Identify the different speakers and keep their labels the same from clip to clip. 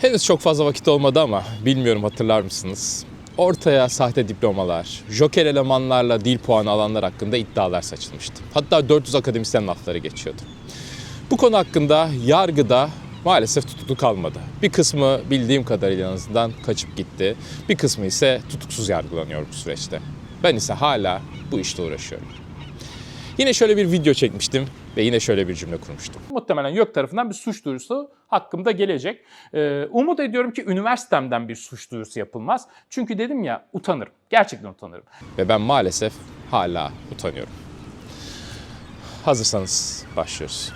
Speaker 1: Henüz çok fazla vakit olmadı ama bilmiyorum hatırlar mısınız? Ortaya sahte diplomalar, joker elemanlarla dil puanı alanlar hakkında iddialar saçılmıştı. Hatta 400 akademisyen lafları geçiyordu. Bu konu hakkında yargıda maalesef tutuklu kalmadı. Bir kısmı bildiğim kadarıyla en azından kaçıp gitti. Bir kısmı ise tutuksuz yargılanıyor bu süreçte. Ben ise hala bu işte uğraşıyorum. Yine şöyle bir video çekmiştim ve yine şöyle bir cümle kurmuştum.
Speaker 2: Muhtemelen YÖK tarafından bir suç duyurusu hakkımda gelecek. Ee, umut ediyorum ki üniversitemden bir suç duyurusu yapılmaz. Çünkü dedim ya utanırım. Gerçekten utanırım.
Speaker 1: Ve ben maalesef hala utanıyorum. Hazırsanız başlıyoruz.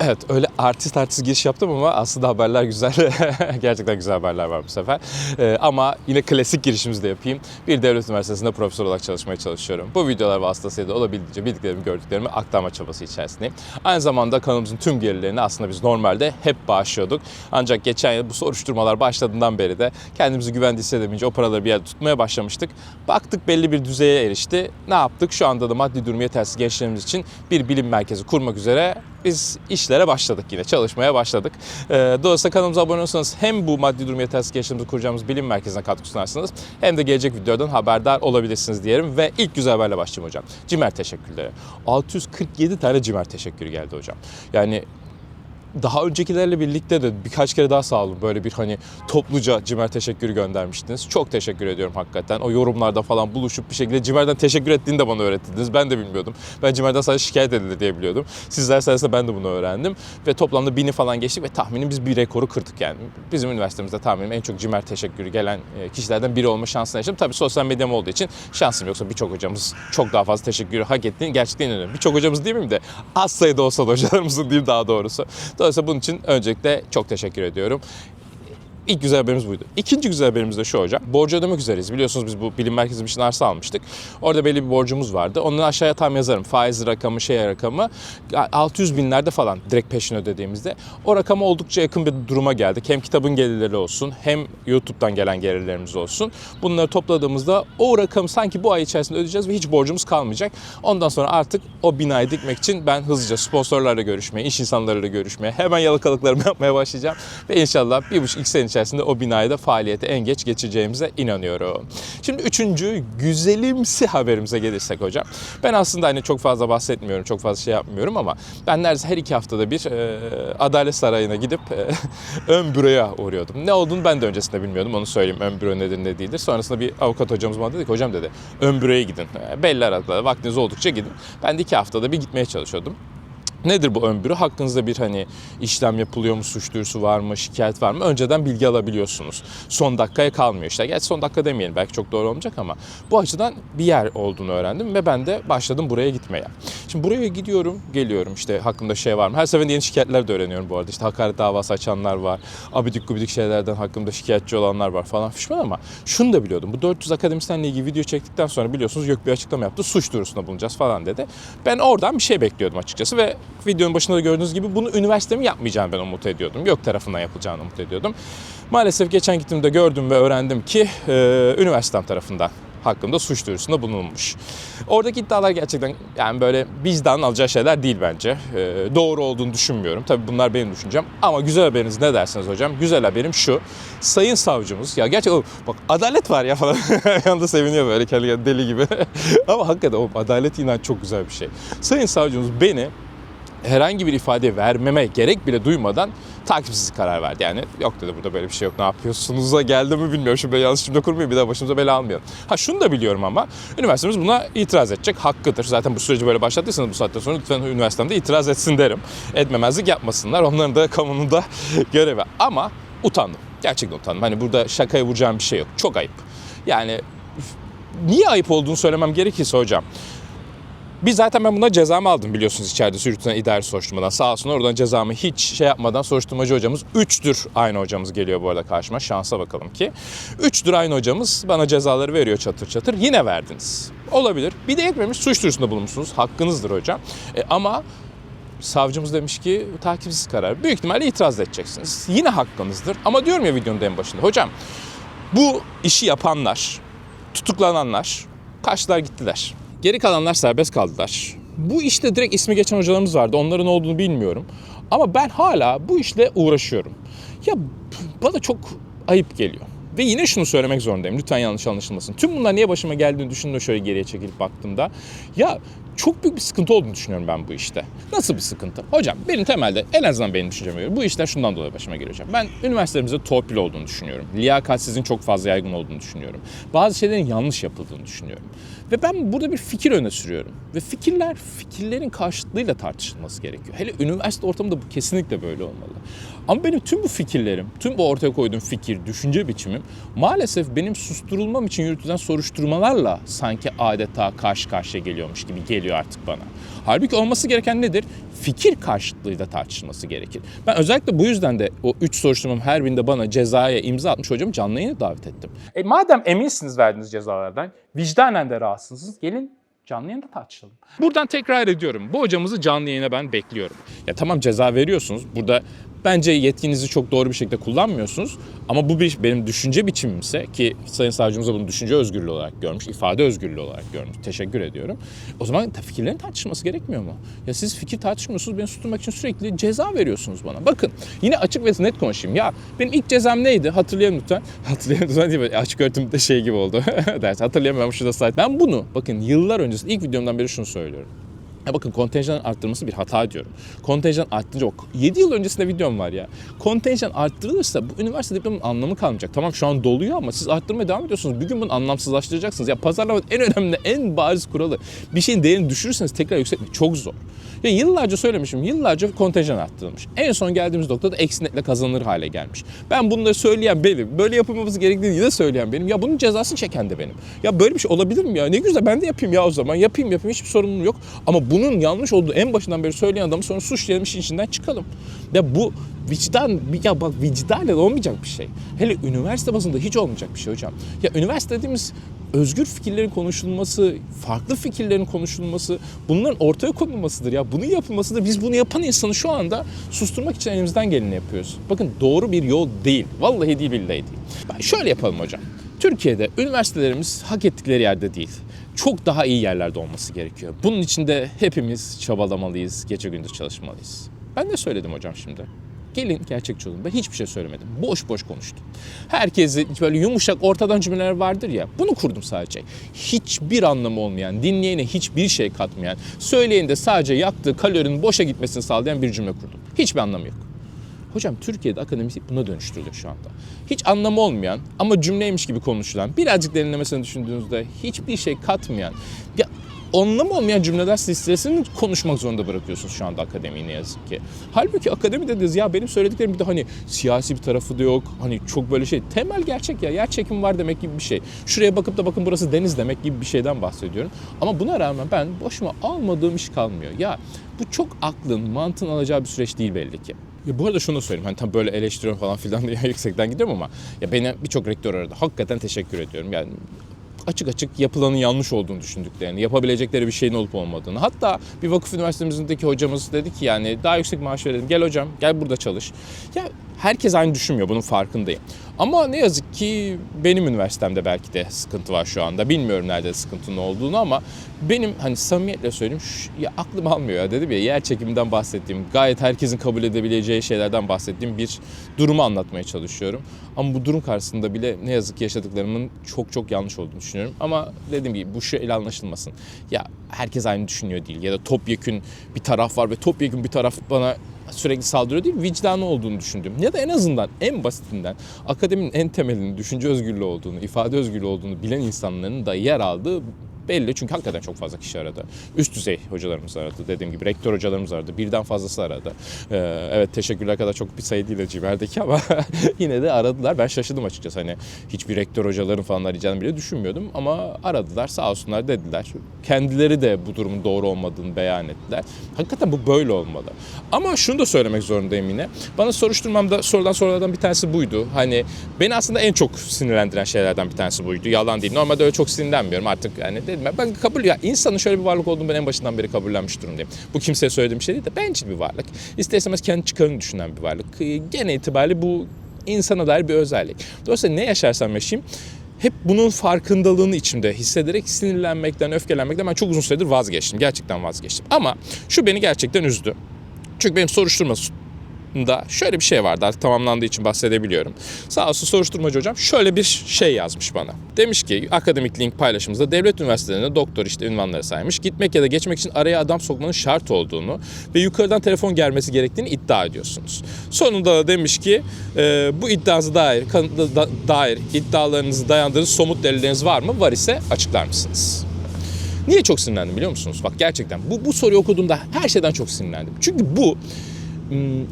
Speaker 1: Evet öyle artist artist giriş yaptım ama aslında haberler güzel. Gerçekten güzel haberler var bu sefer. Ee, ama yine klasik girişimizi de yapayım. Bir devlet üniversitesinde profesör olarak çalışmaya çalışıyorum. Bu videolar vasıtasıyla olabildiğince bildiklerimi, gördüklerimi aktarma çabası içerisindeyim. Aynı zamanda kanalımızın tüm gelirlerini aslında biz normalde hep bağışlıyorduk. Ancak geçen yıl bu soruşturmalar başladığından beri de kendimizi güvende hissedemeyince o paraları bir yerde tutmaya başlamıştık. Baktık belli bir düzeye erişti. Ne yaptık? Şu anda da maddi durumu yetersiz gençlerimiz için bir bilim merkezi kurmak üzere biz işlere başladık yine, çalışmaya başladık. Ee, dolayısıyla kanalımıza abone olursanız hem bu maddi durum yetersiz gençlerimizi kuracağımız bilim merkezine katkı sunarsınız hem de gelecek videodan haberdar olabilirsiniz diyelim. Ve ilk güzel haberle başlayayım hocam. Cimer teşekkürleri. 647 tane Cimer teşekkürü geldi hocam. Yani daha öncekilerle birlikte de birkaç kere daha sağ olun. Böyle bir hani topluca Cimer teşekkürü göndermiştiniz. Çok teşekkür ediyorum hakikaten. O yorumlarda falan buluşup bir şekilde Cimer'den teşekkür ettiğini de bana öğrettiniz. Ben de bilmiyordum. Ben Cimer'den sadece şikayet edilir diye biliyordum. Sizler sayesinde ben de bunu öğrendim. Ve toplamda bini falan geçtik ve tahminim biz bir rekoru kırdık yani. Bizim üniversitemizde tahminim en çok Cimer teşekkürü gelen e, kişilerden biri olma şansını yaşadım. Tabii sosyal medyam olduğu için şansım yoksa birçok hocamız çok daha fazla teşekkürü hak ettiğini gerçekten inanıyorum. Birçok hocamız değil miyim de az sayıda olsa da hocalarımızın diyeyim daha doğrusu. Dolayısıyla bunun için öncelikle çok teşekkür ediyorum. İlk güzel haberimiz buydu. İkinci güzel haberimiz de şu hocam. Borcu ödemek üzereyiz. Biliyorsunuz biz bu bilim merkezi için arsa almıştık. Orada belli bir borcumuz vardı. Onu aşağıya tam yazarım. Faiz rakamı, şey rakamı. 600 binlerde falan direkt peşin ödediğimizde. O rakama oldukça yakın bir duruma geldik. Hem kitabın gelirleri olsun hem YouTube'dan gelen gelirlerimiz olsun. Bunları topladığımızda o rakamı sanki bu ay içerisinde ödeyeceğiz ve hiç borcumuz kalmayacak. Ondan sonra artık o binayı dikmek için ben hızlıca sponsorlarla görüşmeye, iş insanlarıyla görüşmeye, hemen yalakalıklarımı yapmaya başlayacağım. Ve inşallah bir buçuk iki sene içerisinde o binayı da faaliyete en geç geçeceğimize inanıyorum. Şimdi üçüncü güzelimsi haberimize gelirsek hocam. Ben aslında hani çok fazla bahsetmiyorum, çok fazla şey yapmıyorum ama ben neredeyse her iki haftada bir e, Adalet Sarayı'na gidip e, ön büroya uğruyordum. Ne olduğunu ben de öncesinde bilmiyordum, onu söyleyeyim ön büro nedir ne değildir. Sonrasında bir avukat hocamız bana dedi ki hocam dedi ön büroya gidin. E, belli aralıklarla vaktiniz oldukça gidin. Ben de iki haftada bir gitmeye çalışıyordum. Nedir bu ön büro? Hakkınızda bir hani işlem yapılıyor mu, suç duyurusu var mı, şikayet var mı? Önceden bilgi alabiliyorsunuz. Son dakikaya kalmıyor işte. Gerçi son dakika demeyelim belki çok doğru olmayacak ama bu açıdan bir yer olduğunu öğrendim ve ben de başladım buraya gitmeye. Şimdi buraya gidiyorum, geliyorum işte hakkımda şey var mı? Her seferinde yeni şikayetler de öğreniyorum bu arada. İşte hakaret davası açanlar var, abidik gubidik şeylerden hakkımda şikayetçi olanlar var falan fişman ama şunu da biliyordum. Bu 400 akademisyenle ilgili video çektikten sonra biliyorsunuz yok bir açıklama yaptı. Suç duyurusunda bulunacağız falan dedi. Ben oradan bir şey bekliyordum açıkçası ve videonun başında da gördüğünüz gibi bunu üniversitemi yapmayacağını ben umut ediyordum. Yok tarafından yapılacağını umut ediyordum. Maalesef geçen gittiğimde gördüm ve öğrendim ki e, üniversitem tarafından hakkında suç duyurusunda bulunmuş. Oradaki iddialar gerçekten yani böyle bizden alacağı şeyler değil bence. E, doğru olduğunu düşünmüyorum. Tabii bunlar benim düşüncem. Ama güzel haberiniz ne dersiniz hocam? Güzel haberim şu. Sayın savcımız ya gerçekten bak adalet var ya falan. Yanında seviniyor böyle kendi deli gibi. Ama hakikaten o adalet inan çok güzel bir şey. Sayın savcımız beni herhangi bir ifade vermeme gerek bile duymadan takipsiz karar verdi. Yani yok dedi burada böyle bir şey yok ne yapıyorsunuz'a geldi mi bilmiyorum. Şimdi yanlış cümle kurmayayım bir daha başımıza bela almayalım. Ha şunu da biliyorum ama üniversitemiz buna itiraz edecek hakkıdır. Zaten bu süreci böyle başlattıysanız bu saatten sonra lütfen üniversitemde itiraz etsin derim. Etmemezlik yapmasınlar. Onların da kamunun da görevi. Ama utandım. Gerçekten utandım. Hani burada şakaya vuracağım bir şey yok. Çok ayıp. Yani niye ayıp olduğunu söylemem gerekirse hocam. Biz zaten ben buna cezamı aldım biliyorsunuz içeride sürütülen idari soruşturmadan. Sağ olsun oradan cezamı hiç şey yapmadan soruşturmacı hocamız 3'tür aynı hocamız geliyor bu arada karşıma. Şansa bakalım ki. 3'tür aynı hocamız bana cezaları veriyor çatır çatır. Yine verdiniz. Olabilir. Bir de yetmemiş suç duyurusunda bulunmuşsunuz. Hakkınızdır hocam. E, ama savcımız demiş ki takipsiz karar. Büyük ihtimalle itiraz edeceksiniz. Yine hakkınızdır. Ama diyorum ya videonun en başında. Hocam bu işi yapanlar, tutuklananlar kaçtılar gittiler. Geri kalanlar serbest kaldılar. bu işte direkt ismi geçen hocalarımız vardı. Onların olduğunu bilmiyorum. Ama ben hala bu işle uğraşıyorum. Ya bana çok ayıp geliyor. Ve yine şunu söylemek zorundayım. Lütfen yanlış anlaşılmasın. Tüm bunlar niye başıma geldiğini düşündüğümde şöyle geriye çekilip baktığımda ya çok büyük bir sıkıntı olduğunu düşünüyorum ben bu işte. Nasıl bir sıkıntı? Hocam benim temelde en azından benim düşünceme göre bu işler şundan dolayı başıma geliyor hocam. Ben üniversitelerimizde torpil olduğunu düşünüyorum. Liyakatsizliğin çok fazla yaygın olduğunu düşünüyorum. Bazı şeylerin yanlış yapıldığını düşünüyorum. Ve ben burada bir fikir öne sürüyorum. Ve fikirler fikirlerin karşıtlığıyla tartışılması gerekiyor. Hele üniversite ortamında bu kesinlikle böyle olmalı. Ama benim tüm bu fikirlerim, tüm bu ortaya koyduğum fikir, düşünce biçimim maalesef benim susturulmam için yürütülen soruşturmalarla sanki adeta karşı karşıya geliyormuş gibi geliyor artık bana. Halbuki olması gereken nedir? Fikir karşıtlığıyla tartışılması gerekir. Ben özellikle bu yüzden de o 3 soruşturmam her birinde bana cezaya imza atmış hocamı canlı yayına davet ettim.
Speaker 2: E, madem eminsiniz verdiğiniz cezalardan, vicdanen de rahatsızsınız, gelin canlı yayında tartışalım.
Speaker 1: Buradan tekrar ediyorum. Bu hocamızı canlı yayına ben bekliyorum. Ya tamam ceza veriyorsunuz. Burada bence yetkinizi çok doğru bir şekilde kullanmıyorsunuz. Ama bu bir benim düşünce biçimimse ki Sayın Savcımız da bunu düşünce özgürlüğü olarak görmüş, ifade özgürlüğü olarak görmüş. Teşekkür ediyorum. O zaman fikirlerin tartışılması gerekmiyor mu? Ya siz fikir tartışmıyorsunuz, beni susturmak için sürekli ceza veriyorsunuz bana. Bakın yine açık ve net konuşayım. Ya benim ilk cezam neydi? Hatırlayalım lütfen. Hatırlayalım lütfen değil mi? Açık öğretimde şey gibi oldu. Ders hatırlayamıyorum şurada slide. Ben bunu bakın yıllar öncesi ilk videomdan beri şunu söylüyorum. Ya bakın kontenjan arttırılması bir hata diyorum. Kontenjan arttırınca, 7 yıl öncesinde videom var ya. Kontenjan arttırılırsa bu üniversite diplomanın anlamı kalmayacak. Tamam şu an doluyor ama siz arttırmaya devam ediyorsunuz. Bir gün bunu anlamsızlaştıracaksınız. Ya pazarlamanın en önemli, en bariz kuralı. Bir şeyin değerini düşürürseniz tekrar yükseltmek çok zor. Ya yıllarca söylemişim, yıllarca kontenjan arttırılmış. En son geldiğimiz noktada eksi netle kazanılır hale gelmiş. Ben bunları söyleyen benim, böyle yapılmamız gerektiğini de söyleyen benim. Ya bunun cezasını çeken de benim. Ya böyle bir şey olabilir mi ya? Ne güzel ben de yapayım ya o zaman. Yapayım yapayım hiçbir sorunum yok. Ama bunun yanlış olduğu en başından beri söyleyen adamı sonra suçlayalım içinden çıkalım. Ya bu vicdan, ya bak vicdanla olmayacak bir şey. Hele üniversite bazında hiç olmayacak bir şey hocam. Ya üniversite dediğimiz özgür fikirlerin konuşulması, farklı fikirlerin konuşulması, bunların ortaya konulmasıdır ya. Bunun yapılmasıdır. Biz bunu yapan insanı şu anda susturmak için elimizden geleni yapıyoruz. Bakın doğru bir yol değil. Vallahi değil billahi değil. Ben şöyle yapalım hocam. Türkiye'de üniversitelerimiz hak ettikleri yerde değil. Çok daha iyi yerlerde olması gerekiyor. Bunun için de hepimiz çabalamalıyız, gece gündüz çalışmalıyız. Ben de söyledim hocam şimdi. Gelin gerçekçi olun. Ben hiçbir şey söylemedim. Boş boş konuştum. Herkesi böyle yumuşak ortadan cümleler vardır ya. Bunu kurdum sadece. Hiçbir anlamı olmayan, dinleyene hiçbir şey katmayan, söyleyen de sadece yaktığı kalorinin boşa gitmesini sağlayan bir cümle kurdum. Hiçbir anlamı yok. Hocam Türkiye'de akademisyenlik buna dönüştürülüyor şu anda. Hiç anlamı olmayan ama cümleymiş gibi konuşulan, birazcık derinlemesine düşündüğünüzde hiçbir şey katmayan, ya anlamı olmayan cümleler silsilesini konuşmak zorunda bırakıyorsunuz şu anda akademiyi ne yazık ki. Halbuki akademi dediniz ya benim söylediklerim bir de hani siyasi bir tarafı da yok. Hani çok böyle şey temel gerçek ya yer çekim var demek gibi bir şey. Şuraya bakıp da bakın burası deniz demek gibi bir şeyden bahsediyorum. Ama buna rağmen ben boşuma almadığım iş kalmıyor. Ya bu çok aklın, mantığın alacağı bir süreç değil belli ki. Ya bu arada şunu söyleyeyim hani tam böyle eleştiriyorum falan filan diye yüksekten gidiyorum ama ya beni birçok rektör aradı. Hakikaten teşekkür ediyorum. Yani açık açık yapılanın yanlış olduğunu düşündüklerini, yapabilecekleri bir şeyin olup olmadığını. Hatta bir vakıf üniversitemizdeki hocamız dedi ki yani daha yüksek maaş verelim. Gel hocam gel burada çalış. Ya herkes aynı düşünmüyor bunun farkındayım. Ama ne yazık ki benim üniversitemde belki de sıkıntı var şu anda. Bilmiyorum nerede sıkıntının olduğunu ama benim hani samimiyetle söyleyeyim şu, ya aklım almıyor ya dedim ya yer çekiminden bahsettiğim gayet herkesin kabul edebileceği şeylerden bahsettiğim bir durumu anlatmaya çalışıyorum. Ama bu durum karşısında bile ne yazık ki yaşadıklarımın çok çok yanlış olduğunu düşünüyorum. Ama dediğim gibi bu şöyle anlaşılmasın. Ya herkes aynı düşünüyor değil ya da topyekün bir taraf var ve topyekün bir taraf bana sürekli saldırıyor değil, vicdanı olduğunu düşündüm. Ya da en azından en basitinden akademinin en temelinin düşünce özgürlüğü olduğunu, ifade özgürlüğü olduğunu bilen insanların da yer aldığı belli. Çünkü hakikaten çok fazla kişi aradı. Üst düzey hocalarımız aradı. Dediğim gibi rektör hocalarımız aradı. Birden fazlası aradı. Ee, evet teşekkürler kadar çok bir sayı değil Cimer'deki ama yine de aradılar. Ben şaşırdım açıkçası. Hani hiçbir rektör hocaların falan arayacağını bile düşünmüyordum. Ama aradılar sağ olsunlar dediler. Kendileri de bu durumun doğru olmadığını beyan ettiler. Hakikaten bu böyle olmalı. Ama şunu da söylemek zorundayım yine. Bana soruşturmamda sorulan sorulardan bir tanesi buydu. Hani beni aslında en çok sinirlendiren şeylerden bir tanesi buydu. Yalan değil. Normalde öyle çok sinirlenmiyorum artık. Yani dedim ya ben kabul ya insanın şöyle bir varlık olduğunu ben en başından beri kabullenmiş durumdayım. Bu kimseye söylediğim bir şey değil de bencil bir varlık. İster istemez kendi çıkarını düşünen bir varlık. Gene itibariyle bu insana dair bir özellik. Dolayısıyla ne yaşarsam yaşayayım hep bunun farkındalığını içimde hissederek sinirlenmekten, öfkelenmekten ben çok uzun süredir vazgeçtim. Gerçekten vazgeçtim. Ama şu beni gerçekten üzdü. Çünkü benim soruşturma da şöyle bir şey vardı artık tamamlandığı için bahsedebiliyorum. Sağ olsun soruşturmacı hocam şöyle bir şey yazmış bana. Demiş ki akademik link paylaşımızda devlet üniversitelerinde doktor işte ünvanları saymış. Gitmek ya da geçmek için araya adam sokmanın şart olduğunu ve yukarıdan telefon gelmesi gerektiğini iddia ediyorsunuz. Sonunda da demiş ki e, bu iddianızı dair, kanıtlı da, dair iddialarınızı dayandığınız somut delilleriniz var mı? Var ise açıklar mısınız? Niye çok sinirlendim biliyor musunuz? Bak gerçekten bu, bu soruyu okuduğumda her şeyden çok sinirlendim. Çünkü bu hmm,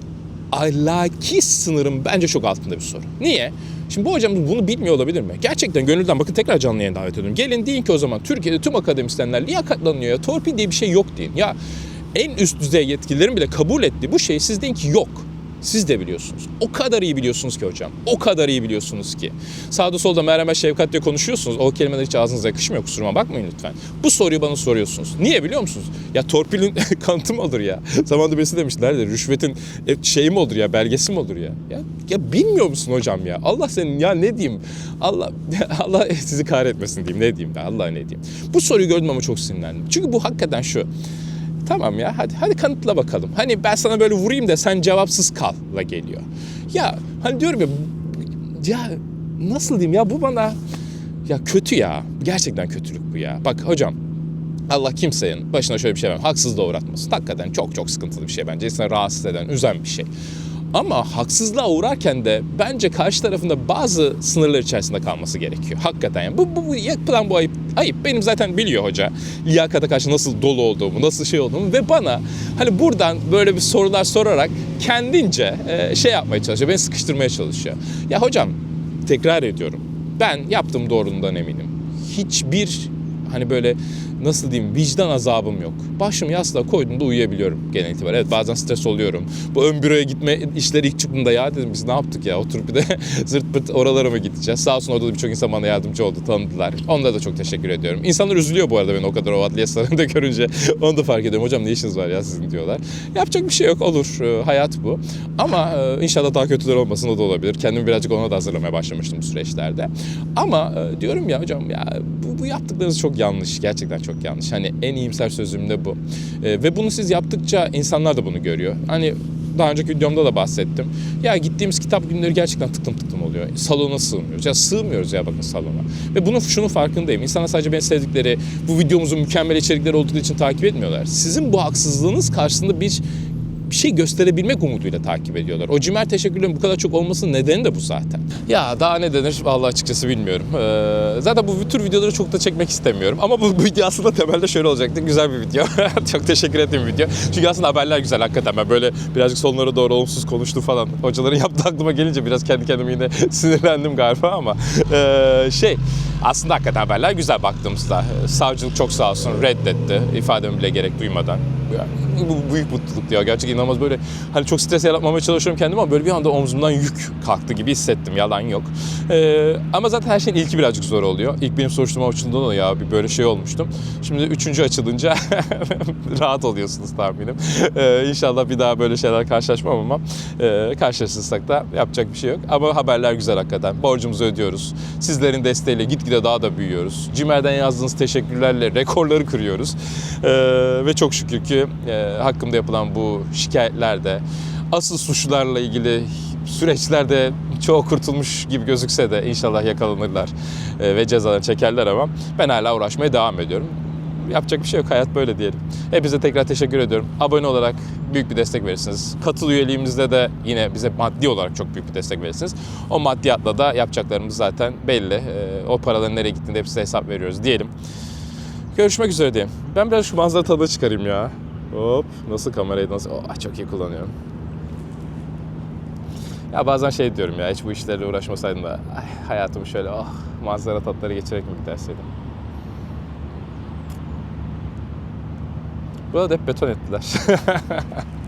Speaker 1: ahlaki sınırın bence çok altında bir soru. Niye? Şimdi bu hocamız bunu bilmiyor olabilir mi? Gerçekten gönülden bakın tekrar canlı yayın davet ediyorum. Gelin deyin ki o zaman Türkiye'de tüm akademisyenler liyakatlanıyor ya torpil diye bir şey yok deyin. Ya en üst düzey yetkililerin bile kabul ettiği bu şey siz deyin ki yok. Siz de biliyorsunuz. O kadar iyi biliyorsunuz ki hocam. O kadar iyi biliyorsunuz ki. Sağda solda merhamet şefkat diye konuşuyorsunuz. O kelimeler hiç ağzınıza yakışmıyor. Kusuruma bakmayın lütfen. Bu soruyu bana soruyorsunuz. Niye biliyor musunuz? Ya torpilin kanıtı mı olur ya? Zamanında birisi demişler de rüşvetin e, şeyi mi olur ya? Belgesi mi olur ya? Ya, ya bilmiyor musun hocam ya? Allah senin ya ne diyeyim? Allah Allah sizi kahretmesin diyeyim. Ne diyeyim? Allah ne diyeyim? Bu soruyu gördüm ama çok sinirlendim. Çünkü bu hakikaten şu. Tamam ya hadi hadi kanıtla bakalım. Hani ben sana böyle vurayım da sen cevapsız kalla geliyor. Ya hani diyorum ya ya nasıl diyeyim ya bu bana ya kötü ya. Gerçekten kötülük bu ya. Bak hocam Allah kimsenin başına şöyle bir şey vermez. Haksızlığa uğratmasın. Hakikaten çok çok sıkıntılı bir şey bence. İnsanı rahatsız eden, üzen bir şey. Ama haksızlığa uğrarken de bence karşı tarafında bazı sınırlar içerisinde kalması gerekiyor. Hakikaten yani. Bu, bu, bu yapılan bu ayıp. Ayıp. Benim zaten biliyor hoca. Liyakata karşı nasıl dolu olduğumu, nasıl şey olduğumu ve bana hani buradan böyle bir sorular sorarak kendince e, şey yapmaya çalışıyor. Beni sıkıştırmaya çalışıyor. Ya hocam tekrar ediyorum. Ben yaptığım doğruluğundan eminim. Hiçbir hani böyle nasıl diyeyim vicdan azabım yok. Başımı yastığa koyduğumda uyuyabiliyorum genel itibariyle. Evet bazen stres oluyorum. Bu ön büroya gitme işleri ilk çıktığında ya dedim biz ne yaptık ya oturup bir de zırt pırt oralara mı gideceğiz? Sağ olsun orada da birçok insan bana yardımcı oldu tanıdılar. Onlara da çok teşekkür ediyorum. İnsanlar üzülüyor bu arada beni o kadar o adliye sarayında görünce. Onu da fark ediyorum. Hocam ne işiniz var ya sizin diyorlar. Yapacak bir şey yok olur. Ee, hayat bu. Ama e, inşallah daha kötüler olmasın o da olabilir. Kendimi birazcık ona da hazırlamaya başlamıştım süreçlerde. Ama e, diyorum ya hocam ya bu, bu yaptıklarınız çok yanlış. Gerçekten çok yanlış. Hani en iyimser sözüm de bu. E, ve bunu siz yaptıkça insanlar da bunu görüyor. Hani daha önceki videomda da bahsettim. Ya gittiğimiz kitap günleri gerçekten tıklım tıklım oluyor. Salona sığmıyoruz. Ya sığmıyoruz ya bakın salona. Ve bunun şunun farkındayım. İnsanlar sadece beni sevdikleri, bu videomuzun mükemmel içerikleri olduğu için takip etmiyorlar. Sizin bu haksızlığınız karşısında bir bir şey gösterebilmek umuduyla takip ediyorlar. O cimer teşekkürlerin bu kadar çok olmasının nedeni de bu zaten. Ya daha ne denir vallahi açıkçası bilmiyorum. Ee, zaten bu tür videoları çok da çekmek istemiyorum. Ama bu, bu video aslında temelde şöyle olacaktı. Güzel bir video. çok teşekkür ettiğim video. Çünkü aslında haberler güzel hakikaten. Ben böyle birazcık sonlara doğru olumsuz konuştu falan. Hocaların yaptığı aklıma gelince biraz kendi kendime yine sinirlendim galiba ama ee, şey aslında hakikaten haberler güzel baktığımızda. Savcılık çok sağ olsun reddetti. ifademi bile gerek duymadan. Bu büyük mutluluk ya. Gerçekten inanılmaz böyle hani çok stres yaratmamaya çalışıyorum kendime ama böyle bir anda omzumdan yük kalktı gibi hissettim. Yalan yok. Ee, ama zaten her şeyin ilki birazcık zor oluyor. İlk benim soruşturma açıldığında da ya bir böyle şey olmuştum. Şimdi üçüncü açılınca rahat oluyorsunuz tahminim. Ee, inşallah bir daha böyle şeyler karşılaşmam ama e, karşılaşırsak da yapacak bir şey yok. Ama haberler güzel hakikaten. Borcumuzu ödüyoruz. Sizlerin desteğiyle gitgide daha da büyüyoruz. Cimer'den yazdığınız teşekkürlerle rekorları kırıyoruz. Ee, ve çok şükür ki e, hakkımda yapılan bu şikayetlerde asıl suçlularla ilgili süreçlerde çoğu kurtulmuş gibi gözükse de inşallah yakalanırlar e, ve cezalarını çekerler ama ben hala uğraşmaya devam ediyorum. Yapacak bir şey yok. Hayat böyle diyelim. Hepinize tekrar teşekkür ediyorum. Abone olarak büyük bir destek verirsiniz. Katıl üyeliğimizde de yine bize maddi olarak çok büyük bir destek verirsiniz. O maddiyatla da yapacaklarımız zaten belli. E, O paraların nereye gittiğinde hepsine hesap veriyoruz diyelim. Görüşmek üzere diyeyim. Ben biraz şu manzara tadına çıkarayım ya. Hop nasıl kamerayı nasıl... Oh, çok iyi kullanıyorum. Ya bazen şey diyorum ya hiç bu işlerle uğraşmasaydım da ay, hayatımı şöyle oh manzara tatları geçerek mi giderseydim. Burada hep beton ettiler.